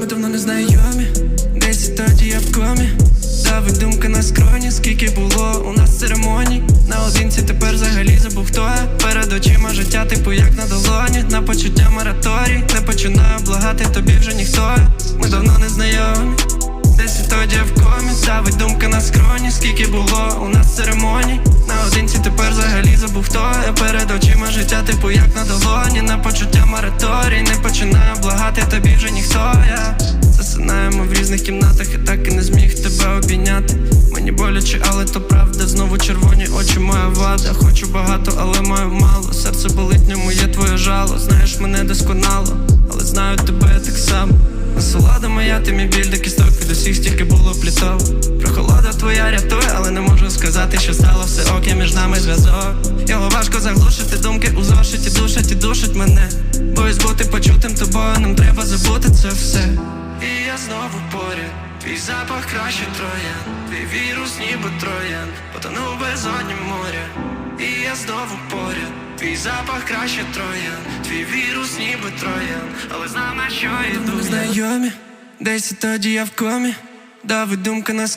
ми давно не знайомі. Десь тоді я в комі. Давить думка на скроні, скільки було у нас церемоній. Наодинці тепер взагалі забув хто я Перед очима життя, типу як на долоні. На почуття мораторій. Не починаю благати, тобі вже ніхто. Ми давно не знайомі. Десь тоді я в комі, давить думка на скроні, скільки було у нас церемоній. Наодинці тепер взагалі забув хто я Перед очима життя, типу як на долоні. На почуття мораторій. Починаю благати, тобі вже ніхто я. Засинаємо в різних кімнатах, і так і не зміг тебе обійняти. Мені боляче, але то правда. Знову червоні очі, моя вада. Хочу багато, але маю мало. Серце болить, ньому є твоє жало. Знаєш мене досконало, але знаю тебе так само. Насолода моя, ти мій біль до кісток від усіх стільки було плітов. Прохолода твоя рятує, але не можу сказати, що стало все ок, є між нами зв'язок. Його важко заглушити, думки у зошиті душать і душать мене. Боюсь бути почутим тобою, нам треба забути це все. І я знову поряд, твій запах краще троян, твій вірус ніби троян, потонув безодні моря. І я знову поряд, твій запах краще троян, твій вірус ніби троян, але знав на що йду. Знайомі, десь тоді я в комі, давить думка на